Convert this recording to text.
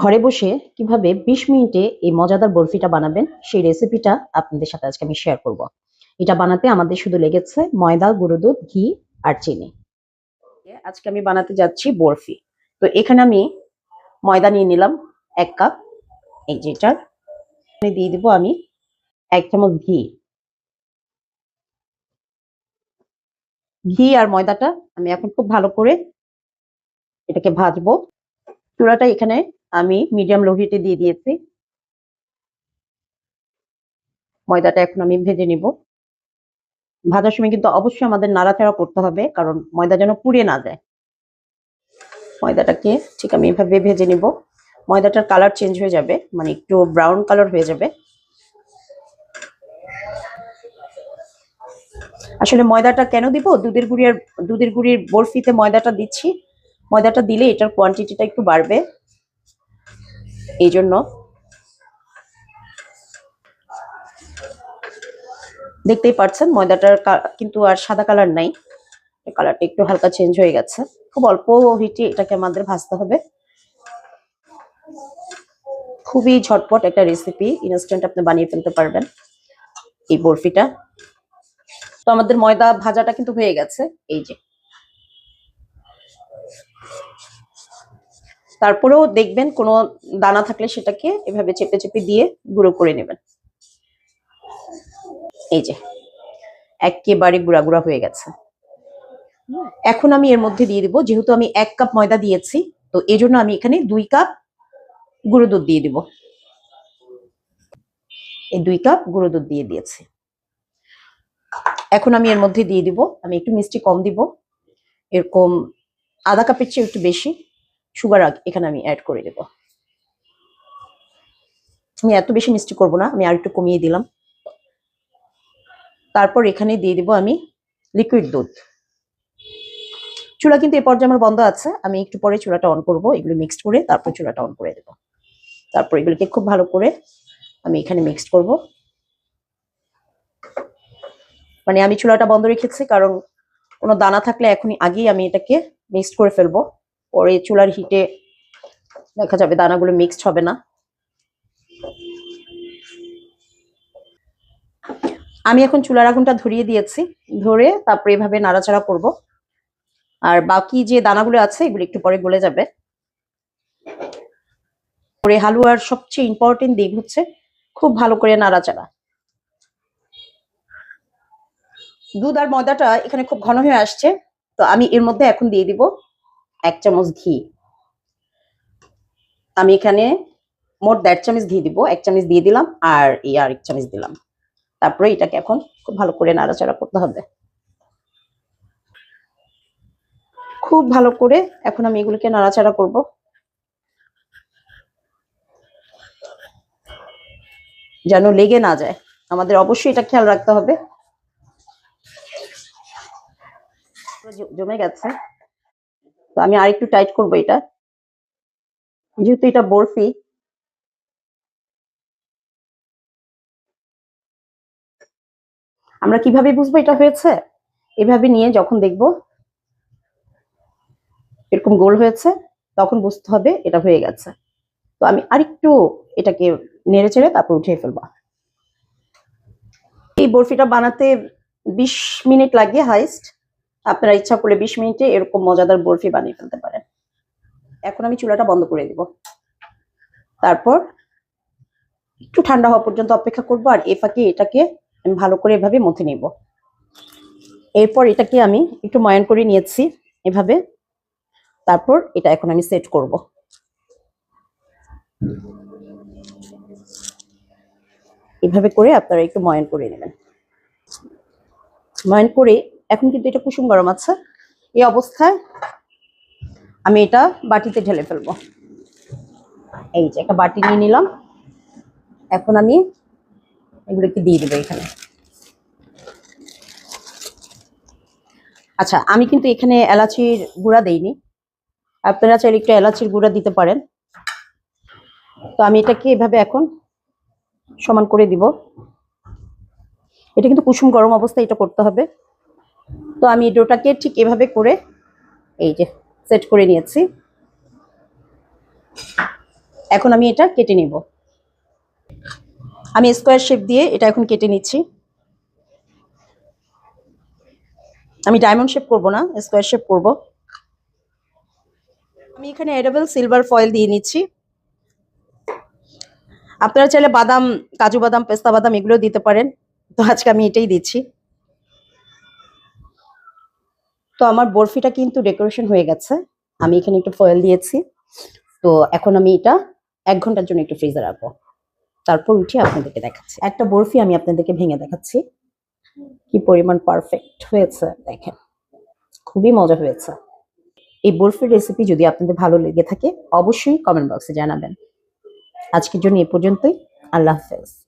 ঘরে বসে কীভাবে ২০ মিনিটে এই মজাদার বরফিটা বানাবেন, সেই রেসিপিটা আপনাদের সাথে আজকে আমি শেয়ার করব। এটা বানাতে আমাদের শুধু লেগেছে ময়দা, গুঁড়ো দুধ, ঘি আর চিনি। আজকে আমি বানাতে যাচ্ছি বরফি। তো এখানে আমি ময়দা নিয়ে নিলাম এক কাপ, এই যেটার দিয়ে দিব আমি এক চামচ ঘি। ঘি আর ময়দাটা আমি এখন খুব ভালো করে এটাকে ভাজবো। চূড়াটা এখানে আমি মিডিয়াম লো হিটে দিয়ে দিয়েছি। ময়দাটা এখন আমি ভেজে নিব। ভাজার সময় কিন্তু অবশ্যই আমাদের নাড়াচাড়া করতে হবে, কারণ ময়দা যেন পুড়ে না যায়। ময়দাটাকে ঠিক আমি এভাবে ভেজে নিব। ময়দাটার কালার চেঞ্জ হয়ে যাবে মানে একটু ব্রাউন কালার হয়ে যাবে। আসলে ময়দাটা কেন দিব? দুধের গুড়ির দুধের গুড়ির বরফিতে ময়দাটা দিচ্ছি। ময়দাটা দিলে এটার কোয়ান্টিটিটা একটু বাড়বে। এই জন্য দেখতেই পাচ্ছেন ময়দাটার কিন্তু আর সাদা কালার নাই। কালারটা একটু হালকা চেঞ্জ হয়ে গেছে। খুব অল্প হিটে এটাকে আমাদের ভাজতে হবে। খুবই ঝটপট একটা রেসিপি ইনস্ট্যান্ট আপনি বানিয়ে ফেলতে পারবেন এই বরফিটা। তো আমাদের ময়দা ভাজাটা কিন্তু হয়ে গেছে। এই যে তারপরেও দেখবেন কোনো দানা থাকলে সেটাকে এভাবে চেপে চেপে দিয়ে গুঁড়ো করে নেবেন। এই যে, একেবারে গুঁড়া গুঁড়া হয়ে গেছে। এখন আমি এর মধ্যে দিয়ে দিব, যেহেতু আমি এক কাপ ময়দা দিয়েছি, তো এই জন্য আমি এখানে দুই কাপ গুঁড়ো দুধ দিয়ে দিব। এই দুই কাপ গুঁড়ো দুধ দিয়ে দিয়েছি। এখন আমি এর মধ্যে দিয়ে দিব, আমি একটু মিষ্টি কম দিব। এরকম আধা কাপের চেয়ে একটু বেশি। সুগার আগ এখানে আমি অ্যাড করে দেব। আমি এত বেশি মিষ্টি করব না, আমি আর একটু কমিয়ে দিলাম। তারপর এখানে দিয়ে দিব আমি লিকুইড দুধ। চুলা কিন্তু এ পর্যায়ে আমার বন্ধ আছে, আমি একটু পরে চুলাটা অন করব, এগুলো মিক্সড করে তারপর চুলাটা অন করে দেব। তারপর এগুলোকে খুব ভালো করে আমি এখানে মিক্সড করব। মানে আমি চুলাটা বন্ধ রেখেছি, কারণ কোনো দানা থাকলে এখনই আগেই আমি এটাকে মিক্সড করে ফেলব। পরে চুলার হিটে দেখা যাবে দানাগুলো মিক্সড হবে না। আমি এখন চুলার আগুনটা ধরিয়ে দিয়েছি, ধরে তারপরে এভাবে নাড়াচাড়া করব। আর বাকি যে দানাগুলো আছে, এগুলো একটু পরে গলে যাবে। পরে হালুয়ার সবচেয়ে ইম্পর্টেন্ট দিক হচ্ছে খুব ভালো করে নাড়াচাড়া। দুধ আর ময়দাটা এখানে খুব ঘন হয়ে আসছে, তো আমি এর মধ্যে এখন দিয়ে দিব। এক চামচ ঘি। আমি এখানে মোট দেড় চামচ ঘি দিব, এক চামচ দিয়ে দিলাম আর এই আর এক চামচ দিলাম। তারপরে এটাকে এখন খুব ভালো করে নাড়াচাড়া করতে হবে। খুব ভালো করে এখন আমি এগুলোকে নাড়াচাড়া করব। যেন লেগে না যায়। আমাদের অবশ্যই এটা খেয়াল রাখতে হবে। জমে গেছে। তো আমি আরেকটু টাইট করব এটা। যেহেতু এটা বরফি। আমরা কীভাবে বুঝব এটা হয়েছে? এভাবে নিয়ে যখন দেখব এরকম গোল হয়েছে, তখন বুঝতে হবে এটা হয়ে গেছে। তো আমি আরেকটু এটাকে নেড়ে চেড়ে তারপর উঠিয়ে ফেলব। এই বরফিটা বানাতে বিশ মিনিট লাগে হাইস্ট। আপনারা ইচ্ছা করলে বিশ মিনিটে এরকম মজাদার বরফি বানিয়ে ফেলতে পারেন। এখন আমি চুলাটা বন্ধ করে দিব। তারপর একটু ঠান্ডা হওয়া পর্যন্ত অপেক্ষা করব আর এ ফাঁকে এটাকে আমি ভালো করে এভাবে মথে নিব। এরপর এটাকে আমি একটু ময়ান করে নিয়েছি এভাবে। তারপর এটা এখন আমি সেট করব। এভাবে করে আপনারা একটু ময়ান করে নেবেন। ময়ান করে এখন কিন্তু এটা কুসুম গরম আছে। এই অবস্থায় আমি এটা বাটিতে ঢেলে ফেলব। এই যে একটা বাটি নিয়ে নিলাম। এখন আমি এগুলোকে দিয়ে দেবো এখানে। আচ্ছা আমি কিন্তু এখানে এলাচির গুঁড়া দেইনি। আপনারা চাইলে একটু এলাচির গুঁড়া দিতে পারেন। তো আমি এটাকে এভাবে এখন সমান করে দিব। এটা কিন্তু কুসুম গরম অবস্থায় এটা করতে হবে। তো আমি ডোটাকে ঠিক এভাবে করে এই যে সেট করে নিয়েছি। এখন আমি এটা কেটে নিব। আমি স্কোয়ার শেপ দিয়ে এটা এখন কেটে নিচ্ছি। আমি ডায়মন্ড শেপ করব না, স্কোয়ার শেপ করব। আমি এখানে এডেবল সিলভার ফয়েল দিয়ে নিচ্ছি। আপনারা চাইলে বাদাম, কাজু বাদাম, পেস্তা বাদাম এগুলো দিতে পারেন। তো আজকে আমি এটাই দিচ্ছি। তো আমার বরফিটা কিন্তু ডেকোরেশন হয়ে গেছে। আমি এখানে একটু ফয়েল দিয়েছি। তো এখন আমি এটা এক ঘণ্টার জন্য একটু ফ্রিজে রাখব। তারপর উঠে আপনাদেরকে দেখাচ্ছি। একটা বরফি আমি আপনাদেরকে ভেঙে দেখাচ্ছি। কি পরিমাণ পারফেক্ট হয়েছে, দেখেন। খুবই মজা হয়েছে। এই বরফির রেসিপি যদি আপনাদের ভালো লেগে থাকে, অবশ্যই কমেন্ট বক্সে জানাবেন। আজকের জন্য এ পর্যন্তই। আল্লাহ হাফেজ।